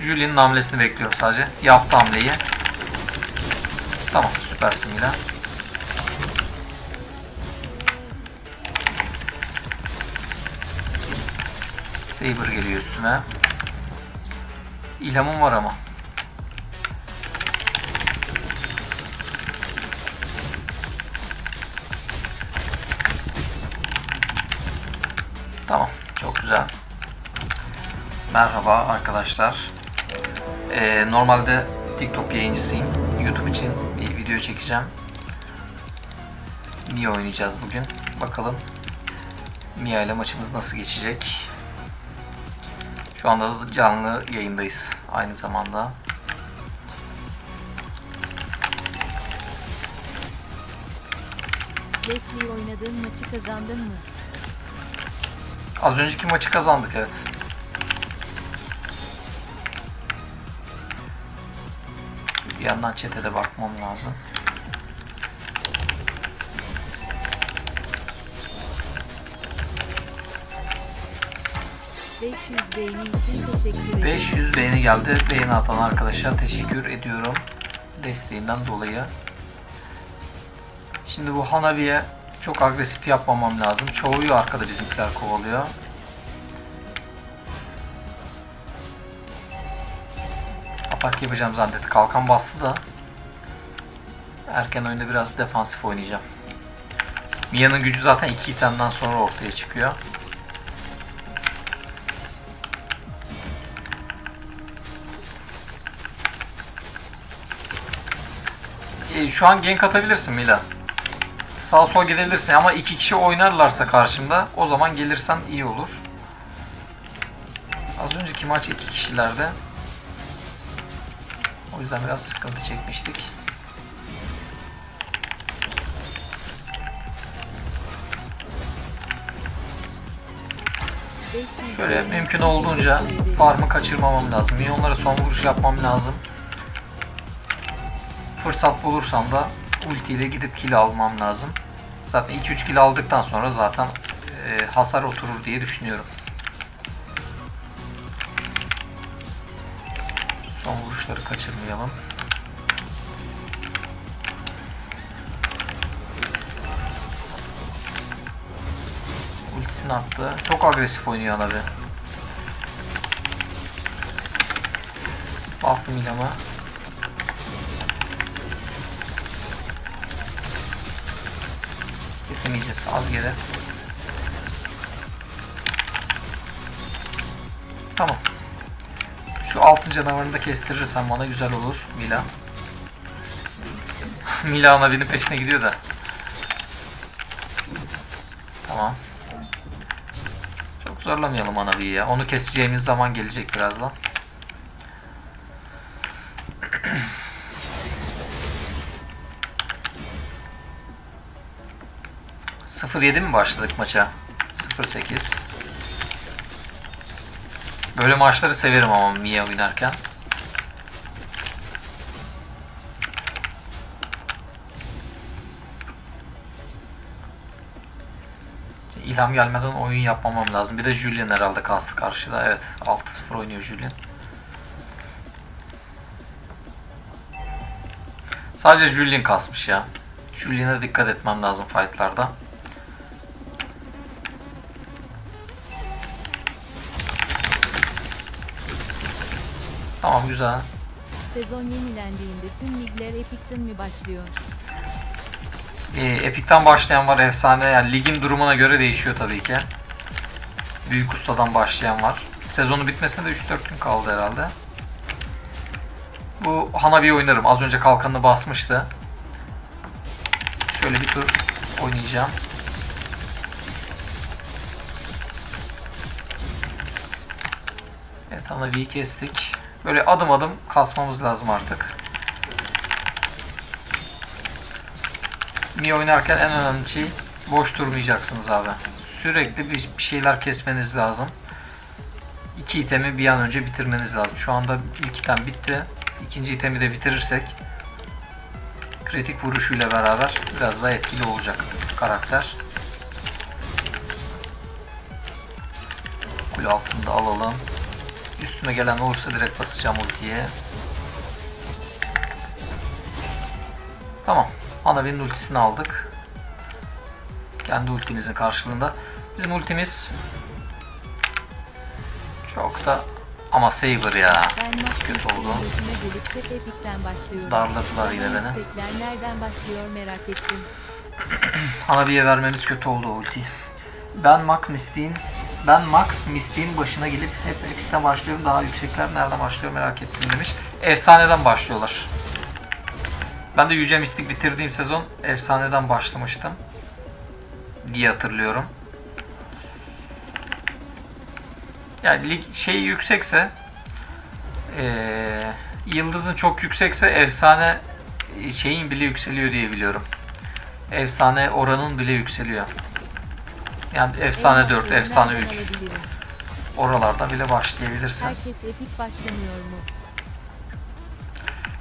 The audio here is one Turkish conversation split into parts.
Julien'in hamlesini bekliyorum sadece. Yaptı hamleyi. Tamam süpersin Mila. Saber geliyor üstüme. İlhamım var ama. Tamam. Çok güzel. Merhaba arkadaşlar. Ee, normalde TikTok yayıncısıyım. YouTube için bir video çekeceğim. Mia oynayacağız bugün. Bakalım Mia ile maçımız nasıl geçecek. Şu anda da canlı yayındayız aynı zamanda. Leslie oynadığın maçı kazandın mı? Az önceki maçı kazandık evet. Bir yandan chat'e de bakmam lazım. ...500 beğeni için teşekkür ederim. 500 beğeni geldi. Beğeni atan arkadaşa teşekkür ediyorum. Desteğinden dolayı. Şimdi bu Hanabi'ye çok agresif yapmamam lazım. Çoğuyu arkada bizimkiler kovalıyor. Atak yapacağım zannetti. Kalkan bastı da. Erken oyunda biraz defansif oynayacağım. Mia'nın gücü zaten iki itemden sonra ortaya çıkıyor. E, şu an gank atabilirsin Mila. Sağ sol gidebilirsin ama iki kişi oynarlarsa karşımda o zaman gelirsen iyi olur. Az önceki maç iki kişilerde. O yüzden biraz sıkıntı çekmiştik. Şöyle mümkün olduğunca farmı kaçırmamam lazım. Milyonlara son vuruş yapmam lazım. Fırsat bulursam da ulti ile gidip kill almam lazım. Zaten 2-3 kill aldıktan sonra zaten e, hasar oturur diye düşünüyorum. Son vuruşları kaçırmayalım. Ultisini attı. Çok agresif oynuyor abi. Bastım ilama. Kesemeyeceğiz. Az geri. Tamam. Şu altın canavarını da kestirirsen bana güzel olur Mila. Mila ana benim peşine gidiyor da. Tamam. Çok zorlamayalım Anavi'yi ya. Onu keseceğimiz zaman gelecek birazdan. ...0-7 mi başladık maça? 0-8. Böyle maçları severim ama Mia oynarken. İlham gelmeden oyun yapmamam lazım. Bir de Julian herhalde kastı karşıda. Evet 6-0 oynuyor Julian. Sadece Julian kasmış ya. Julian'a dikkat etmem lazım fightlarda. Tamam güzel. Sezon yenilendiğinde tüm ligler Epic'ten mi başlıyor? Ee, Epic'ten başlayan var efsane. Yani ligin durumuna göre değişiyor tabii ki. Büyük ustadan başlayan var. Sezonu bitmesine de 3-4 gün kaldı herhalde. Bu Hanabi oynarım. Az önce kalkanını basmıştı. Şöyle bir tur oynayacağım. Evet Hanabi'yi kestik. Böyle adım adım kasmamız lazım artık. Mi oynarken en önemli şey boş durmayacaksınız abi. Sürekli bir şeyler kesmeniz lazım. İki itemi bir an önce bitirmeniz lazım. Şu anda ilk item bitti. İkinci itemi de bitirirsek kritik vuruşuyla beraber biraz daha etkili olacak karakter. Kule altında alalım. Üstüme gelen olursa direkt basacağım ultiye. Tamam. Anavi'nin ultisini aldık. Kendi ultimizin karşılığında. Bizim ultimiz çok da ama Saber ya. Kötü oldu. Darladılar yine beni. nereden başlıyor. Hanabi'ye vermemiz kötü oldu o ultiyi. Ben Max Mystic'in ben Max Mystic'in başına gelip hep epikten başlıyorum. Daha yüksekler nereden başlıyor merak ettim demiş. Efsaneden başlıyorlar. Ben de Yüce Mystic bitirdiğim sezon efsaneden başlamıştım. Diye hatırlıyorum. Yani lig şeyi yüksekse eee, yıldızın çok yüksekse efsane şeyin bile yükseliyor diye biliyorum efsane oranın bile yükseliyor. Yani efsane Elmas 4, Bey'i efsane nereden 3 alabilirim? oralarda bile başlayabilirsin. Herkes Epic başlamıyor mu?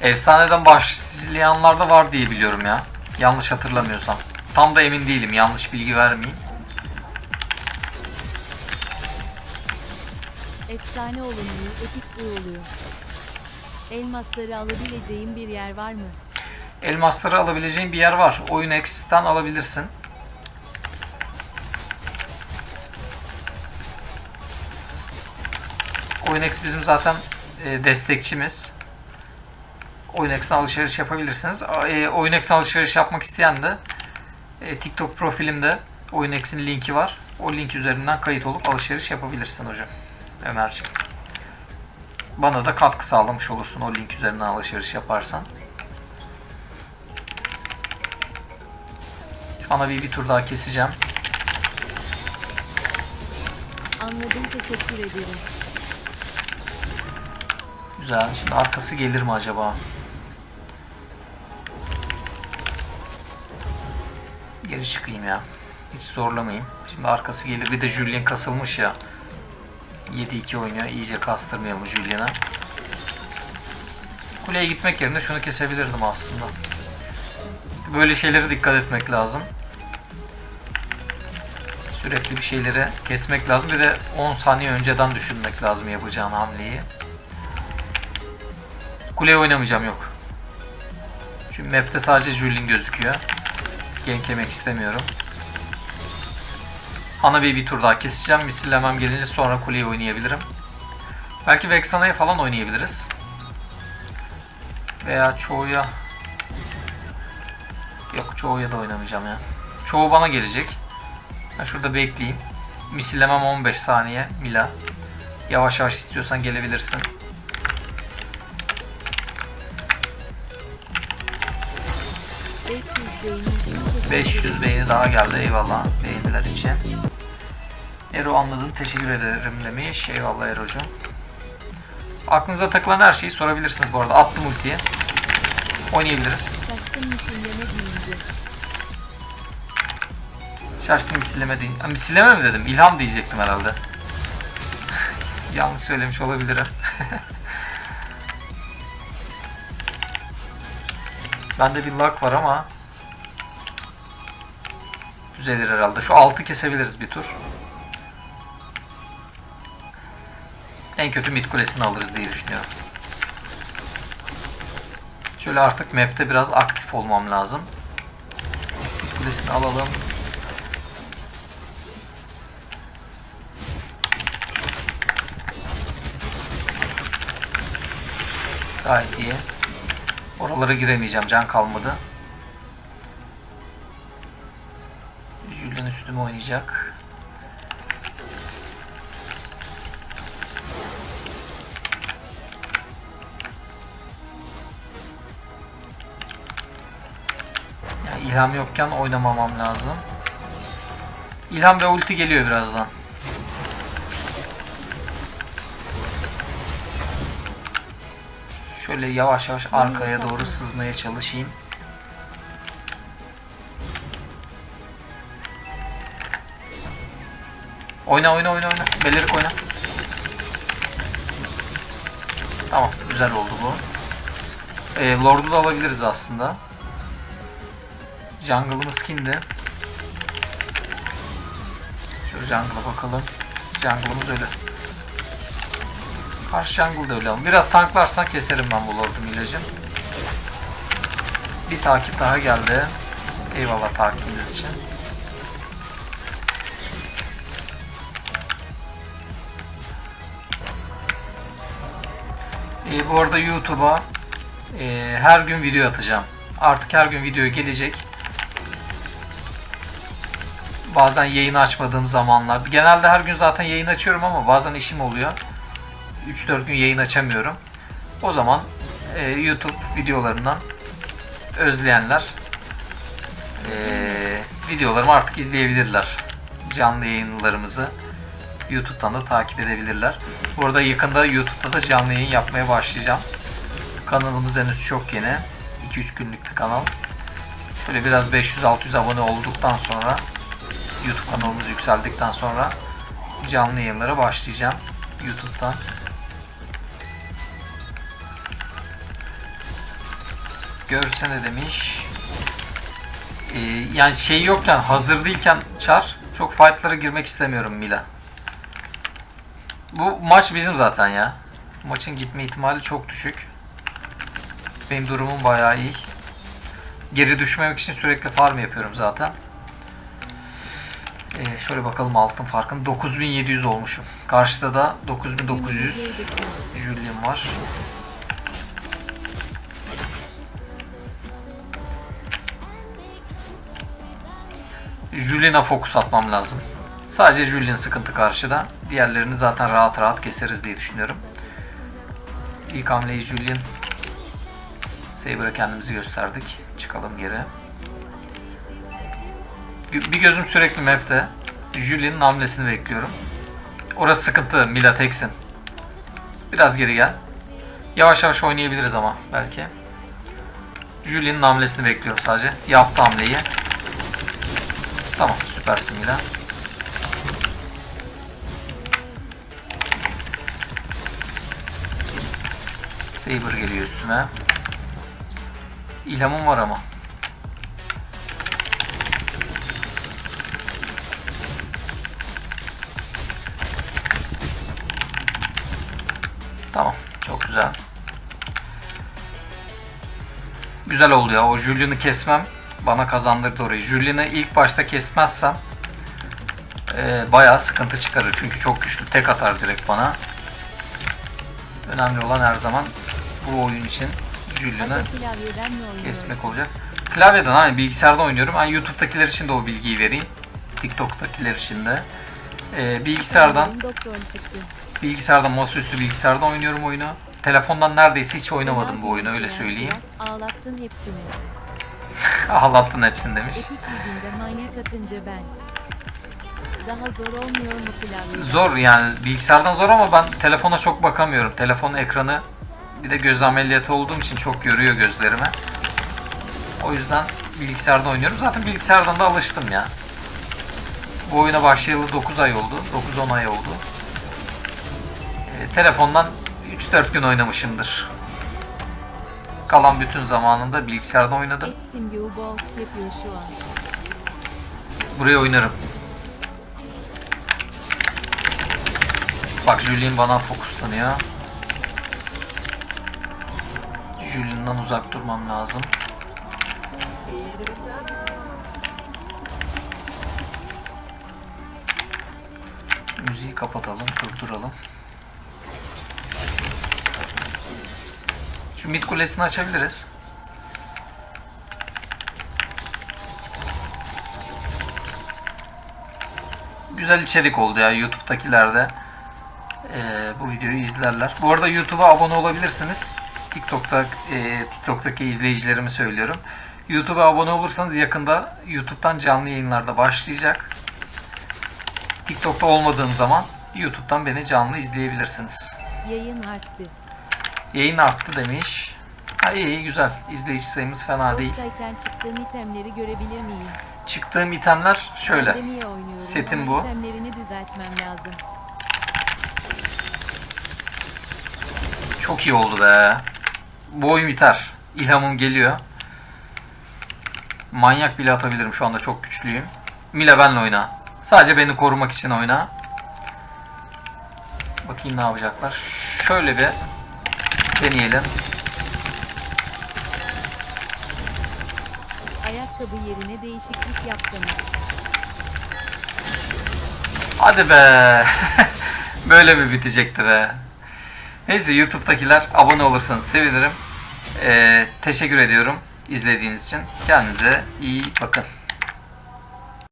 Efsaneden başlayanlar da var diye biliyorum ya. Yanlış hatırlamıyorsam. Tam da emin değilim. Yanlış bilgi vermeyeyim. Efsane olumlu, Epic I oluyor. Elmasları alabileceğim bir yer var mı? Elmasları alabileceğin bir yer var. Oyun X'ten alabilirsin. Oyun X bizim zaten e, destekçimiz. Oyun X'ten alışveriş yapabilirsiniz. E, Oyun X'ten alışveriş yapmak isteyen de e, TikTok profilimde Oyun X'in linki var. O link üzerinden kayıt olup alışveriş yapabilirsin hocam. Ömerciğim. Bana da katkı sağlamış olursun o link üzerinden alışveriş yaparsan. Şu ana bir, bir tur daha keseceğim. Anladım teşekkür ederim. Güzel. Şimdi arkası gelir mi acaba? Geri çıkayım ya. Hiç zorlamayayım. Şimdi arkası gelir. Bir de Julien kasılmış ya. 7-2 oynuyor. İyice kastırmayalım Julien'a. Kuleye gitmek yerine şunu kesebilirdim aslında. İşte böyle şeylere dikkat etmek lazım. Sürekli bir şeyleri kesmek lazım. Bir de 10 saniye önceden düşünmek lazım yapacağın hamleyi. Kuleye oynamayacağım yok. Çünkü map'te sadece Julin gözüküyor. Gank yemek istemiyorum. Hanabi'yi bir tur daha keseceğim. Misillemem gelince sonra kuleyi oynayabilirim. Belki Vexana'ya falan oynayabiliriz. Veya çoğuya... Yok çoğuya da oynamayacağım ya. Çoğu bana gelecek. Ben şurada bekleyeyim. Misillemem 15 saniye. Mila. Yavaş yavaş istiyorsan gelebilirsin. 500 beğeni için teşekkür 500 ederim. beğeni daha geldi. Eyvallah beğeniler için. Ero anladın. Teşekkür ederim demiş. Eyvallah Ero'cum. Aklınıza takılan her şeyi sorabilirsiniz bu arada. Attım ultiyi. Oynayabiliriz. Şaştım misilleme değil. Ha, misilleme mi dedim? İlham diyecektim herhalde. Yanlış söylemiş olabilirim. Bende bir luck var ama düzelir herhalde. Şu altı kesebiliriz bir tur. En kötü mid kulesini alırız diye düşünüyorum. Şöyle artık map'te biraz aktif olmam lazım. Mid kulesini alalım. Gayet iyi. Oralara giremeyeceğim. Can kalmadı. Julian üstüme oynayacak. Yani ilham yokken oynamamam lazım. İlham ve ulti geliyor birazdan. Şöyle yavaş yavaş arkaya doğru sızmaya çalışayım. Oyna oyna oyna oyna. Belirik oyna. Tamam güzel oldu bu. Ee, Lord'u da alabiliriz aslında. Jungle'ımız kimdi? Şöyle jungle'a bakalım. Jungle'ımız öyle. Karşı jungle'da öyle ama. Biraz tanklarsan keserim ben bu lordum ilacım. Bir takip daha geldi. Eyvallah takibiniz için. Ee, bu arada YouTube'a e, her gün video atacağım. Artık her gün video gelecek. Bazen yayın açmadığım zamanlar. Genelde her gün zaten yayın açıyorum ama bazen işim oluyor. 3-4 gün yayın açamıyorum. O zaman e, YouTube videolarından özleyenler e, videolarımı artık izleyebilirler. Canlı yayınlarımızı YouTube'dan da takip edebilirler. Bu arada yakında YouTube'da da canlı yayın yapmaya başlayacağım. Kanalımız henüz çok yeni. 2-3 günlük bir kanal. Böyle biraz 500-600 abone olduktan sonra YouTube kanalımız yükseldikten sonra canlı yayınlara başlayacağım YouTube'dan. Görsene demiş. Ee, yani şey yokken hazır değilken çar çok fightlara girmek istemiyorum Mila. Bu maç bizim zaten ya. Maçın gitme ihtimali çok düşük. Benim durumum bayağı iyi. Geri düşmemek için sürekli farm yapıyorum zaten. Ee, şöyle bakalım altın farkın. 9700 olmuşum. Karşıda da 9900 Julian var. Julian'a fokus atmam lazım. Sadece Julian sıkıntı karşıda. Diğerlerini zaten rahat rahat keseriz diye düşünüyorum. İlk hamleyi Julian. Saber'a kendimizi gösterdik. Çıkalım geri. Bir gözüm sürekli map'te. Julian'ın hamlesini bekliyorum. Orası sıkıntı. Mila teksin. Biraz geri gel. Yavaş yavaş oynayabiliriz ama belki. Julian'ın hamlesini bekliyorum sadece. Yaptı hamleyi. Tamam süpersin Mila. Saber geliyor üstüme. İlhamım var ama. Tamam. Çok güzel. Güzel oldu ya. O Julian'ı kesmem bana kazandırdı orayı. Julian'ı ilk başta kesmezsem e, bayağı sıkıntı çıkarır. Çünkü çok güçlü. Tek atar direkt bana. Önemli olan her zaman bu oyun için Julian'ı kesmek olacak. Klavyeden hani bilgisayarda oynuyorum. Hani YouTube'dakiler için de o bilgiyi vereyim. TikTok'takiler için de. E, bilgisayardan bilgisayardan masaüstü bilgisayarda oynuyorum oyunu. Telefondan neredeyse hiç oynamadım bu oyunu öyle söyleyeyim. Ağlattın hepsini. Ağlattın hepsini demiş. Daha zor olmuyor mu klavyeden? Zor yani bilgisayardan zor ama ben telefona çok bakamıyorum. Telefonun ekranı bir de göz ameliyatı olduğum için çok yoruyor gözlerime. O yüzden bilgisayardan oynuyorum. Zaten bilgisayardan da alıştım ya. Bu oyuna başlayalı 9 ay oldu. 9-10 ay oldu. Ee, telefondan 3-4 gün oynamışımdır. Kalan bütün zamanında bilgisayarda oynadım. Buraya oynarım. Bak Julien bana fokuslanıyor. Julien'dan uzak durmam lazım. Müziği kapatalım, durduralım. Şu mid kulesini açabiliriz. güzel içerik oldu ya YouTube'dakiler de eee, bu videoyu izlerler. Bu arada YouTube'a abone olabilirsiniz. TikTok'ta eee, TikTok'taki izleyicilerimi söylüyorum. YouTube'a abone olursanız yakında YouTube'dan canlı yayınlarda başlayacak. TikTok'ta olmadığım zaman YouTube'dan beni canlı izleyebilirsiniz. Yayın arttı. Yayın arttı demiş. Ha iyi, iyi güzel. İzleyici sayımız fena değil. Boştayken çıktığın itemleri görebilir miyim? Çıktığım itemler şöyle. Pandemiye oynuyorum Setim ama bu. itemlerini düzeltmem lazım. Çok iyi oldu be. Bu oyun biter. İlhamım geliyor. Manyak bile atabilirim. Şu anda çok güçlüyüm. Mila benle oyna. Sadece beni korumak için oyna. Bakayım ne yapacaklar. şöyle bir deneyelim. Ayakkabı yerine değişiklik yapsanız. Hadi be. Böyle mi bitecekti be? Neyse YouTube'dakiler abone olursanız sevinirim. Ee, teşekkür ediyorum izlediğiniz için. Kendinize iyi bakın.